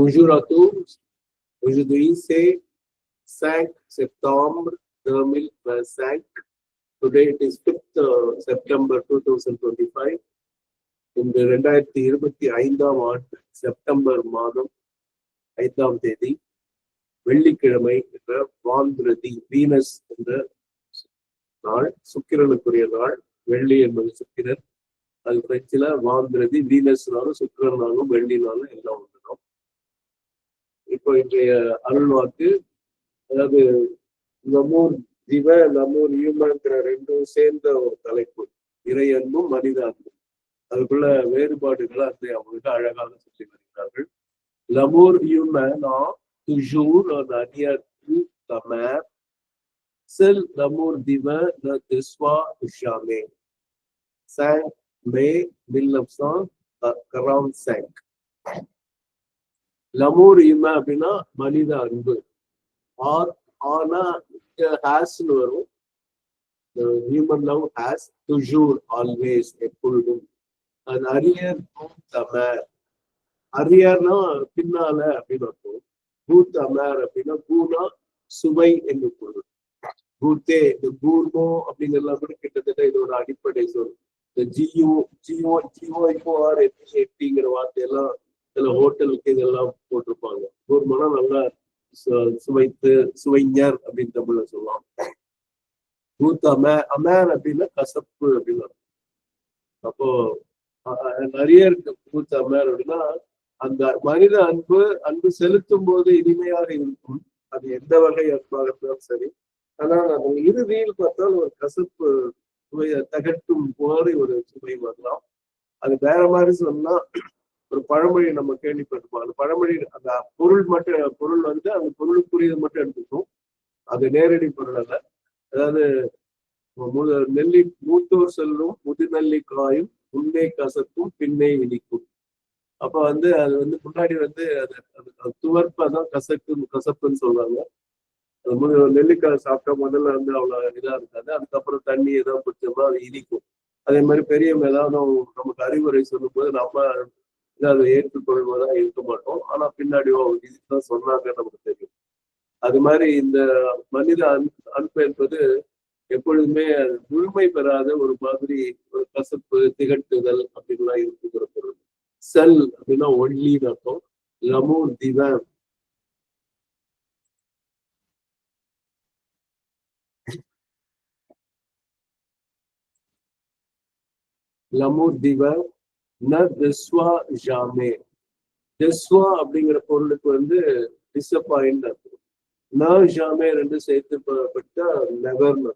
Bonjour à tous. Aujourd'hui, c'est 5 septembre 2025. Today it is 5th uh, September 2025. இந்த ரெண்டாயிரத்தி இருபத்தி ஐந்தாம் ஆண்டு செப்டம்பர் மாதம் ஐந்தாம் தேதி வெள்ளிக்கிழமை என்ற வாந்திரதி வீனஸ் என்ற நாள் சுக்கிரனுக்குரிய நாள் வெள்ளி என்பது சுக்கிரன் அது பிரெஞ்சில் வாந்திரதி வீனஸ்னாலும் சுக்கிரனாலும் வெள்ளினாலும் எல்லாம் இப்போ இன்றைய அருள்வாக்கு அதாவது நமூர் ஜீவ நமூர் யூமங்கிற ரெண்டும் சேர்ந்த ஒரு தலைப்பு இறை அன்பும் மனித அன்பும் அதுக்குள்ள வேறுபாடுகளை அந்த அவங்களுக்கு அழகாக சொல்லி வருகிறார்கள் L'amour humain a toujours un arrière-goût amer. Seul l'amour divin ne déçoit jamais. 5 mai 1945. லமூர் இம அப்படின்னா மனித அன்பு. ஆர் ஆனா ஹேஸ்னு வரும். Human love has toujours always எப்பொழுதும். அது அரியர் தமர் அரியர்னா பின்னால அப்படின்னு அர்த்தம். பூத் அமர் அப்படின்னா பூனா சுவை என்று பொருள். பூத்தே இந்த பூர்மோ அப்படிங்கறதெல்லாம் கூட கிட்டத்தட்ட இது ஒரு அடிப்படை சொல். இந்த ஜியோ ஜியோ ஜியோ இப்போ ஆர் எட்டிங்கிற வார்த்தையெல்லாம் சில ஹோட்டலுக்கு இதெல்லாம் போட்டிருப்பாங்க. பூர்மனா நல்லா சு- சுவைத்து சுவைஞர் அப்படின்னு தமிழ்ல சொல்லலாம் பூத் அம அமேர் அப்படின்னா கசப்பு அப்படின்னு அப்போ அஹ், நிறைய இருக்கு பூத் அமேர் அப்படின்னா அந்த மனித அன்பு அன்பு செலுத்தும் போது இனிமையாக இருக்கும். அது எந்த வகை அன்பாக இருந்தாலும் சரி. ஆனால் அது இறுதியில் பார்த்தால் ஒரு கசப்பு சுவையை தகட்டும் போது ஒரு சுவை வரலாம். அது வேற மாதிரி சொன்னா ஒரு பழமொழி நம்ம கேள்விப்பட்டிருப்போம். அந்த பழமொழி அந்த பொருள் மட்டும் பொருள் வந்து அந்த பொருளுக்குரியது மட்டும் எடுத்துக்கணும் அது நேரடி பொருள் அல்ல. அதாவது நெல்லி மூத்தோர் செல்லும் முதுநெல்லி காயும் முன்னே கசக்கும் பின்னே இனிக்கும். அப்ப வந்து அது வந்து முன்னாடி வந்து அது அது துவர்ப்பாதான் கசக்கு கசப்புன்னு சொல்றாங்க. அது மு- நெல்லிக்காய் சாப்பிட்டா முதல்ல வந்து அவ்வளவு இதா இருக்காது. அதுக்கப்புறம் தண்ணி ஏதாவது குடிச்சோம்னா அது இனிக்கும். அதே மாதிரி பெரியவங்க ஏதாவது நமக்கு அறிவுரை சொல்லும்போது நம்ம இதை அதை ஏற்றுக்கொள்வதா இருக்க மாட்டோம். ஆனா பின்னாடி ஓ இதுதான் சொன்னாங்க நமக்கு தெரியும். அது மாதிரி இந்த மனித அன்பு அன்பு என்பது எப்பொழுதுமே அது முழுமை பெறாத ஒரு மாதிரி ஒரு கசப்பு திகட்டுதல் அப்படின்லாம் இருக்குங்கிற பொருள். செல் அப்படின்னா ஒன்லின்னு அர்த்தம். லமோ திவன் லமோ திவன் ந திஸ்வா ஜாமே தெஸ்வா அப்படிங்கிற பொருளுக்கு வந்து டிசப்பாயிண்ட் அர்த்தம். ந ஜாமே ரெண்டு சேர்த்து ப- பட்டா நெவர்னு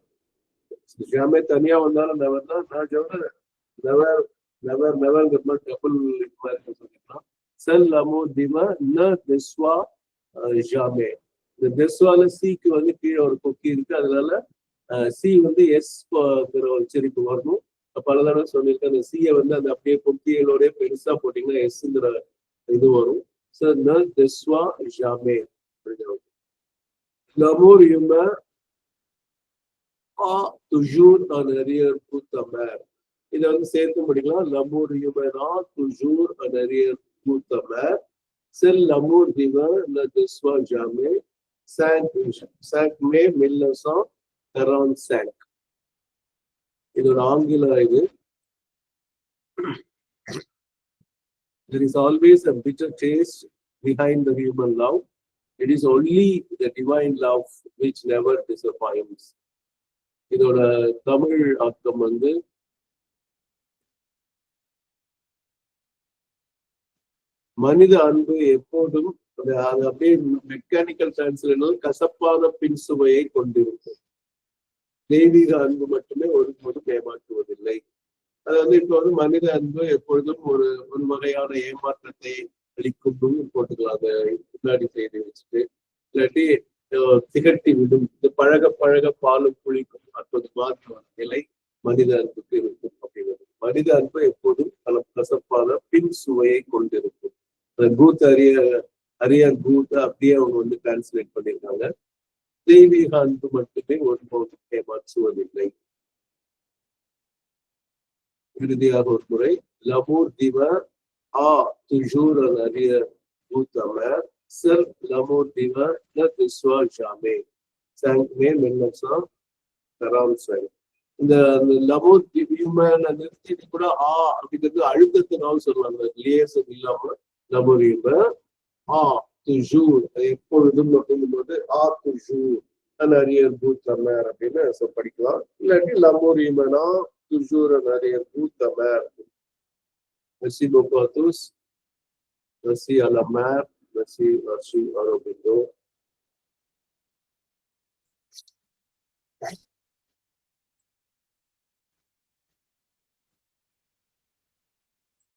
ஜாமே தனியா வந்தாலும் நெவர் தான் நான் ஜாமே நெவர் நெவர் நெவர்ங்கிற மாதிரி டபுள் மாதிரி சொல்லிக்கலாம் செல் அமோ திம ந திஸ்வா ஜாமே இந்த தெஸ்வால சிக்கு வந்து கீழே ஒரு கொக்கி இருக்கு. அதனால uh, சி வந்து எஸ் உச்சரிப்பு வரணும். பல தடவை சொல்லியிருக்கேன் அந்த சியை வந்து அந்த அப்படியே குட்டிகளோடய பெருசா போட்டீங்கன்னா எஸ்ங்கிற இது வரும் சார் ந தெஸ்வா ஜாமே லமோர் யும ஆ துஜூர் அனரியர் கூத்தமர் இதை வந்து சேர்த்து முடிக்கலாம் லமூர் யுமனா துஜூர் அனரியர் கூத்தமர் செல் லமூர் திவர் ந தெஸ்வா ஜாமே சாங்க் சாங்க் மே மில்லசா தரான் சாங்க் இது ஒரு ஆங்கில இது There is always a bitter taste behind the human love. It is only the divine love which never disappoints. இதோட தமிழ் அர்த்தம் வந்து மனித அன்பு எப்போதும் அது அது அப்படியே மெக்கானிக்கல் டிரான்ஸ்லேஷன் கசப்பான பின் சுவையை கொண்டிருக்கும் தெய்வீக அன்பு மட்டுமே ஒருபோதும் ஏமாற்றுவதில்லை. அது வந்து இப்போ வந்து மனித அன்பு எப்பொழுதும் ஒரு ஒரு வகையான ஏமாற்றத்தை அளிக்கும் போட்டுக்கலாம். அதை முன்னாடி செய்து வச்சுட்டு இல்லாட்டி திகட்டி விடும். இது பழக பழக பாலும் புளிக்கும் அப்போது மாற்ற நிலை மனித அன்புக்கு இருக்கும் அப்படிங்கிறது. மனித அன்பு எப்போதும் பல கசப்பான பின் சுவையை கொண்டிருக்கும். அந்த கூத் அரிய அரியர் கூத் அப்படியே அவங்க வந்து டிரான்ஸ்லேட் பண்ணியிருக்காங்க. தெய்வீக அன்பு மட்டுமே ஒருபோதும் ஏமாற்றுவதில்லை இறுதியாக ஒரு முறை லமூர் திவ ஆ துஜூர் அறிய bout ta லமூர் திவ l'amour divin ne te soit jamais. 5 mai 1945. இந்த லமோர் டிவியூமேன் நிறுத்திட்டு கூட ஆ அப்படிங்கிறது அழுத்தத்தினாலும் சொல்லுவாங்க லேசம் இல்லாம லமோரியும ஆ துஜூர் எப்பொழுதும் அப்படிங்கும்போது ஆ துஜூர் நிறைய பூத் அமர் அப்படின்னு so படிக்கலாம் இல்லாட்டி லமோரியுமனா துஜூர் நிறைய பூத் அமர் Merci beaucoup à tous. Merci à la mère. Merci.